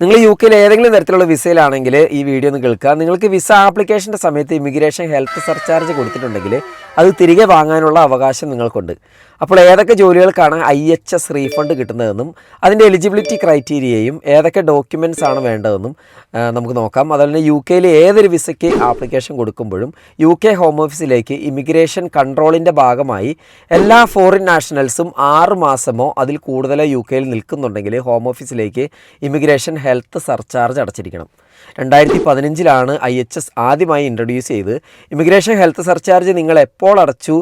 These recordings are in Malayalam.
നിങ്ങൾ യു കെയിൽ ഏതെങ്കിലും തരത്തിലുള്ള വിസയിലാണെങ്കിൽ ഈ വീഡിയോ ഒന്ന് കേൾക്കുക. നിങ്ങൾക്ക് വിസ ആപ്ലിക്കേഷന്റെ സമയത്ത് ഇമിഗ്രേഷൻ ഹെൽത്ത് സർചാർജ് കൊടുത്തിട്ടുണ്ടെങ്കിൽ അത് തിരികെ വാങ്ങാനുള്ള അവകാശം നിങ്ങൾക്കുണ്ട്. അപ്പോൾ ഏതൊക്കെ ജോലികൾക്കാണ് ഐ എച്ച് എസ് റീഫണ്ട് കിട്ടുന്നതെന്നും അതിന്റെ എലിജിബിലിറ്റി ക്രൈറ്റീരിയയും ഏതൊക്കെ ഡോക്യുമെന്റ്സ് ആണ് വേണ്ടതെന്നും നമുക്ക് നോക്കാം. അതുപോലെ തന്നെ യു കെയിൽ ഏതൊരു വിസയ്ക്ക് ആപ്ലിക്കേഷൻ കൊടുക്കുമ്പോഴും യു കെ ഹോം ഓഫീസിലേക്ക് ഇമിഗ്രേഷൻ കൺട്രോളിന്റെ ഭാഗമായി എല്ലാ ഫോറിൻ നാഷണൽസും ആറ് മാസമോ അതിൽ കൂടുതലോ യു കെയിൽ നിൽക്കുന്നുണ്ടെങ്കിൽ ഹോം ഓഫീസിലേക്ക് ഇമിഗ്രേഷൻ ഹെൽത്ത് സർചാർജ് അടച്ചിരിക്കണം. രണ്ടായിരത്തി പതിനഞ്ചിലാണ് ഐ എച്ച് എസ് ആദ്യമായി ഇൻട്രൊഡ്യൂസ് ചെയ്ത് ഇമിഗ്രേഷൻ ഹെൽത്ത് സർചാർജ് നിങ്ങൾ എപ്പോൾ അടച്ചു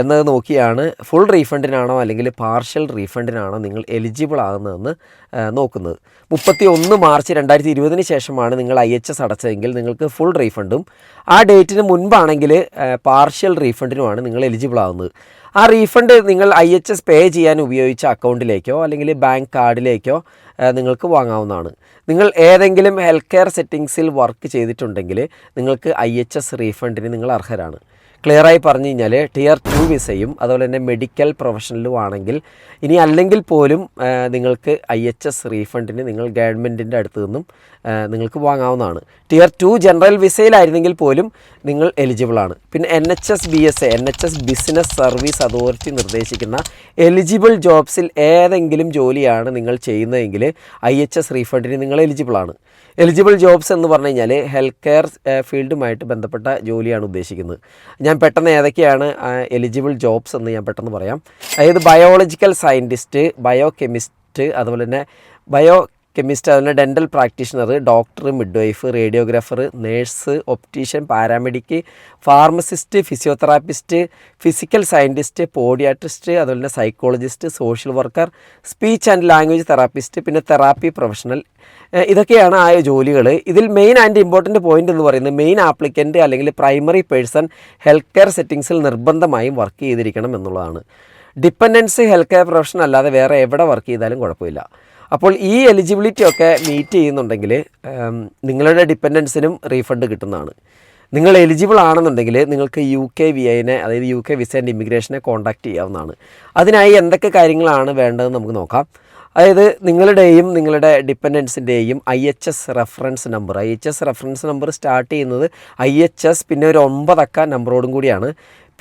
എന്നത് നോക്കിയാണ് ഫുൾ റീഫണ്ടിനാണോ അല്ലെങ്കിൽ പാർഷ്യൽ റീഫണ്ടിനാണോ നിങ്ങൾ എലിജിബിൾ ആകുന്നതെന്ന് നോക്കുന്നത്. മുപ്പത്തി ഒന്ന് മാർച്ച് രണ്ടായിരത്തി ഇരുപതിന് ശേഷമാണ് നിങ്ങൾ ഐ എച്ച് എസ് അടച്ചതെങ്കിൽ നിങ്ങൾക്ക് ഫുൾ റീഫണ്ടും ആ ഡേറ്റിന് മുൻപാണെങ്കിൽ പാർഷ്യൽ റീഫണ്ടിനുമാണ് നിങ്ങൾ എലിജിബിൾ ആകുന്നത് ആ റീഫണ്ട് നിങ്ങൾ ഐ എച്ച് എസ് പേ ചെയ്യാൻ ഉപയോഗിച്ച അക്കൗണ്ടിലേക്കോ അല്ലെങ്കിൽ ബാങ്ക് കാർഡിലേക്കോ നിങ്ങൾക്ക് വാങ്ങാവുന്നതാണ്. നിങ്ങൾ ഏതെങ്കിലും ഹെൽത്ത് കെയർ സെറ്റിങ്സിൽ വർക്ക് ചെയ്തിട്ടുണ്ടെങ്കിൽ നിങ്ങൾക്ക് ഐ എച്ച് എസ് റീഫണ്ടിന് നിങ്ങൾ അർഹരാണ്. ക്ലിയറായി പറഞ്ഞു കഴിഞ്ഞാൽ ടിയർ ടു വിസയും അതുപോലെ തന്നെ മെഡിക്കൽ പ്രൊഫഷണലും ആണെങ്കിൽ ഇനി അല്ലെങ്കിൽ പോലും നിങ്ങൾക്ക് ഐ എച്ച് എസ് റീഫണ്ടിന് നിങ്ങൾ ഗവൺമെന്റിന്റെ അടുത്ത് നിന്നും നിങ്ങൾക്ക് വാങ്ങാവുന്നതാണ്. ടിയർ ടു ജനറൽ വിസയിലായിരുന്നെങ്കിൽ പോലും നിങ്ങൾ എലിജിബിളാണ് പിന്നെ N H S B S A N H S business service authority നിർദ്ദേശിക്കുന്ന എലിജിബിൾ ജോബ്സിൽ ഏതെങ്കിലും ജോലിയാണ് നിങ്ങൾ ചെയ്യുന്നതെങ്കിൽ ഐ എച്ച് എസ് റീഫണ്ടിന് നിങ്ങൾ എലിജിബിളാണ് എലിജിബിൾ ജോബ്സ് എന്ന് പറഞ്ഞു കഴിഞ്ഞാൽ ഹെൽത്ത് കെയർ ഫീൽഡുമായിട്ട് ബന്ധപ്പെട്ട ജോലിയാണ് ഉദ്ദേശിക്കുന്നത്. ഞാൻ പെട്ടെന്ന് ഏതൊക്കെയാണ് എലിജിബിൾ ജോബ്സ് എന്ന് ഞാൻ പെട്ടെന്ന് പറയാം. അതായത് ബയോളജിക്കൽ സയന്റിസ്റ്റ് ബയോ കെമിസ്റ്റ് അതുപോലെ തന്നെ ബയോ കെമിസ്റ്റ് അതുപോലെ dental practitioner doctor midwife radiographer nurse optician paramedic pharmacist physiotherapist physical scientist podiatrist അതുപോലെ തന്നെ psychologist social worker speech and language therapist പിന്നെ തെറാപ്പി പ്രൊഫഷണൽ ഇതൊക്കെയാണ് ആ ജോലികൾ ഇതിൽ മെയിൻ ആൻഡ് ഇമ്പോർട്ടന്റ് പോയിന്റ് എന്ന് പറയുന്നത് മെയിൻ ആപ്ലിക്കന്റ് അല്ലെങ്കിൽ പ്രൈമറി പേഴ്സൺ ഹെൽത്ത് കെയർ സെറ്റിങ്സിൽ നിർബന്ധമായും വർക്ക് ചെയ്തിരിക്കണം എന്നുള്ളതാണ്. ഡിപ്പെൻഡൻസ് ഹെൽത്ത് കെയർ പ്രൊഫഷൻ അല്ലാതെ വേറെ എവിടെ വർക്ക് ചെയ്താലും കുഴപ്പമില്ല. അപ്പോൾ ഈ എലിജിബിലിറ്റി ഒക്കെ മീറ്റ് ചെയ്യുന്നുണ്ടെങ്കിൽ നിങ്ങളുടെ ഡിപ്പെൻഡൻസിനും റീഫണ്ട് കിട്ടുന്നതാണ്. നിങ്ങൾ എലിജിബിൾ ആണെന്നുണ്ടെങ്കിൽ നിങ്ങൾക്ക് യു കെ വി ഐനെ അതായത് യു കെ വിസ ആൻഡ് ഇമിഗ്രേഷനെ കോൺടാക്റ്റ് ചെയ്യാവുന്നതാണ്. അതിനായി എന്തൊക്കെ കാര്യങ്ങളാണ് വേണ്ടതെന്ന് നമുക്ക് നോക്കാം. അതായത് നിങ്ങളുടെയും നിങ്ങളുടെ ഡിപ്പെൻഡൻസിന്റെയും I H S reference number I H S reference number start ചെയ്യുന്നത് ഐ എച്ച് എസ് പിന്നെ ഒരു ഒമ്പതക്ക നമ്പറോടും കൂടിയാണ്.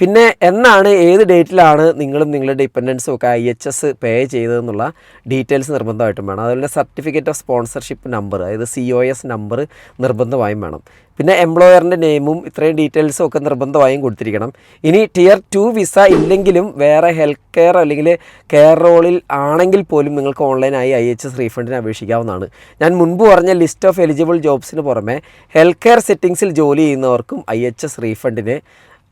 പിന്നെ എന്നാണ് ഏത് ഡേറ്റിലാണ് നിങ്ങളും നിങ്ങളുടെ ഡിപ്പെൻഡൻസും ഒക്കെ ഐ എച്ച് എസ് പേ ചെയ്തതെന്നുള്ള ഡീറ്റെയിൽസ് നിർബന്ധമായിട്ടും വേണം. അതുപോലെ സർട്ടിഫിക്കറ്റ് ഓഫ് സ്പോൺസർഷിപ്പ് നമ്പർ അതായത് സി ഒ എസ് നമ്പർ നിർബന്ധമായും വേണം. പിന്നെ എംപ്ലോയറിന്റെ നെയിമും ഇത്രയും ഡീറ്റെയിൽസും ഒക്കെ നിർബന്ധമായും കൊടുത്തിരിക്കണം. ഇനി ടിയർ ടു വിസ ഇല്ലെങ്കിലും വേറെ ഹെൽത്ത് കെയർ അല്ലെങ്കിൽ കെയർ റോളിൽ ആണെങ്കിൽ പോലും നിങ്ങൾക്ക് ഓൺലൈനായി ഐ എച്ച് എസ് റീഫണ്ടിന് അപേക്ഷിക്കാവുന്നതാണ്. ഞാൻ മുൻപ് പറഞ്ഞ ലിസ്റ്റ് ഓഫ് എലിജിബിൾ ജോബ്സിന് പുറമെ ഹെൽത്ത് കെയർ സെറ്റിങ്സിൽ ജോലി ചെയ്യുന്നവർക്കും ഐ എച്ച് എസ് റീഫണ്ടിന്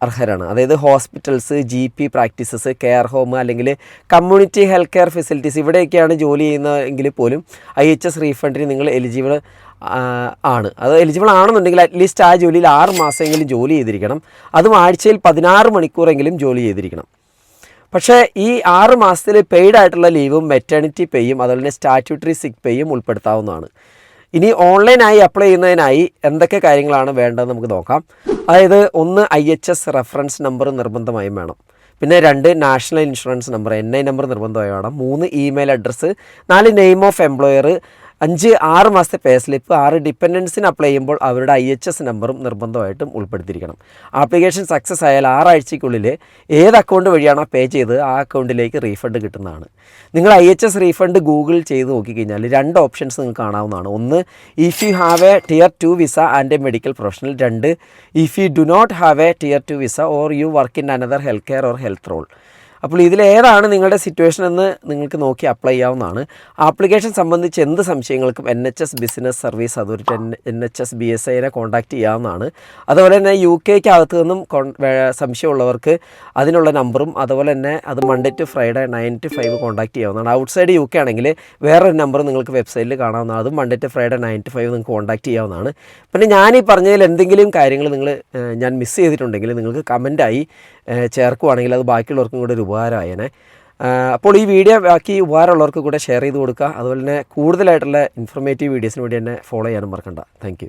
അർഹരാണ്. അതായത് hospitals G P practices care home അല്ലെങ്കിൽ കമ്മ്യൂണിറ്റി ഹെൽത്ത് കെയർ ഫെസിലിറ്റീസ് ഇവിടെയൊക്കെയാണ് ജോലി ചെയ്യുന്നതെങ്കിൽ പോലും ഐ എച്ച് എസ് റീഫണ്ടിന് നിങ്ങൾ എലിജിബിൾ ആണ്. അത് എലിജിബിൾ ആണെന്നുണ്ടെങ്കിൽ അറ്റ്ലീസ്റ്റ് ആ ജോലിയിൽ ആറ് മാസമെങ്കിലും ജോലി ചെയ്തിരിക്കണം. അതും ആഴ്ചയിൽ പതിനാറ് മണിക്കൂറെങ്കിലും ജോലി ചെയ്തിരിക്കണം. പക്ഷേ ഈ ആറ് മാസത്തിൽ പെയ്ഡ് ആയിട്ടുള്ള ലീവും മെറ്റേണിറ്റി പേയും അതുപോലെ തന്നെ സ്റ്റാറ്റ്യൂട്ടറി സിക്ക് പേയും ഉൾപ്പെടുത്താവുന്നതാണ്. ഇനി ഓൺലൈനായി അപ്ലൈ ചെയ്യുന്നതിനായി എന്തൊക്കെ കാര്യങ്ങളാണ് വേണ്ടതെന്ന് നമുക്ക് നോക്കാം. അതായത് ഒന്ന് I H S reference number നിർബന്ധമായും വേണം. പിന്നെ രണ്ട് national insurance number N I number നിർബന്ധമായി വേണം. മൂന്ന് ഇമെയിൽ അഡ്രസ്സ് നാല് നെയിം ഓഫ് എംപ്ലോയർ അഞ്ച് ആറ് മാസത്തെ പേ സ്ലിപ്പ് ആറ് ഡിപ്പെൻഡൻസിന് അപ്ലൈ ചെയ്യുമ്പോൾ അവരുടെ ഐ എച്ച് എസ് നമ്പറും നിർബന്ധമായിട്ടും ഉൾപ്പെടുത്തിയിരിക്കണം. ആപ്ലിക്കേഷൻ സക്സസ് ആയാൽ ആറാഴ്ചയ്ക്കുള്ളിൽ ഏത് അക്കൗണ്ട് വഴിയാണോ പേ ചെയ്തത് ആ അക്കൗണ്ടിലേക്ക് റീഫണ്ട് കിട്ടുന്നതാണ്. നിങ്ങൾ I H S refund Google ചെയ്ത് നോക്കിക്കഴിഞ്ഞാൽ രണ്ട് ഓപ്ഷൻസ് നിങ്ങൾക്ക് കാണാവുന്നതാണ്. ഒന്ന് if you have a tier two visa and a medical professional രണ്ട് if you do not have a tier two visa or you work in another health care or health role അപ്പോൾ ഇതിലേതാണ് നിങ്ങളുടെ സിറ്റുവേഷൻ എന്ന് നിങ്ങൾക്ക് നോക്കി അപ്ലൈ ചെയ്യാവുന്നതാണ്. ആപ്ലിക്കേഷൻ സംബന്ധിച്ച് എന്ത് സംശയങ്ങൾക്കും N H S business service authority N H S B S ഐനെ contact ചെയ്യാവുന്നതാണ്. അതുപോലെ തന്നെ യു കെക്ക് അകത്തു നിന്നും സംശയമുള്ളവർക്ക് അതിനുള്ള നമ്പറും അതുപോലെ തന്നെ അത് Monday to Friday nine to five contact ചെയ്യാവുന്നതാണ്. ഔട്ട്സൈഡ് യു കെ ആണെങ്കിൽ വേറൊരു നമ്പർ നിങ്ങൾക്ക് വെബ്സൈറ്റിൽ കാണാവുന്നതാണ്. അതും Monday to Friday nine to five നിങ്ങൾക്ക് കോൺടാക്ട് ചെയ്യാവുന്നതാണ്. പിന്നെ ഞാൻ ഈ പറഞ്ഞതിൽ എന്തെങ്കിലും കാര്യങ്ങൾ നിങ്ങൾ ഞാൻ മിസ് ചെയ്തിട്ടുണ്ടെങ്കിൽ നിങ്ങൾക്ക് കമന്റായി ചേർക്കുവാണെങ്കിൽ അത് ബാക്കിയുള്ളവർക്കും കൂടെ ഒരു ഉപകാരമായേനെ. അപ്പോൾ ഈ വീഡിയോ ബാക്കി ഉപകാരമുള്ളവർക്ക് കൂടെ ഷെയർ ചെയ്ത് കൊടുക്കുക. അതുപോലെ തന്നെ കൂടുതലായിട്ടുള്ള ഇൻഫർമേറ്റീവ് വീഡിയോസിന് വേണ്ടി തന്നെ ഫോളോ ചെയ്യാനും മറക്കണ്ട. താങ്ക്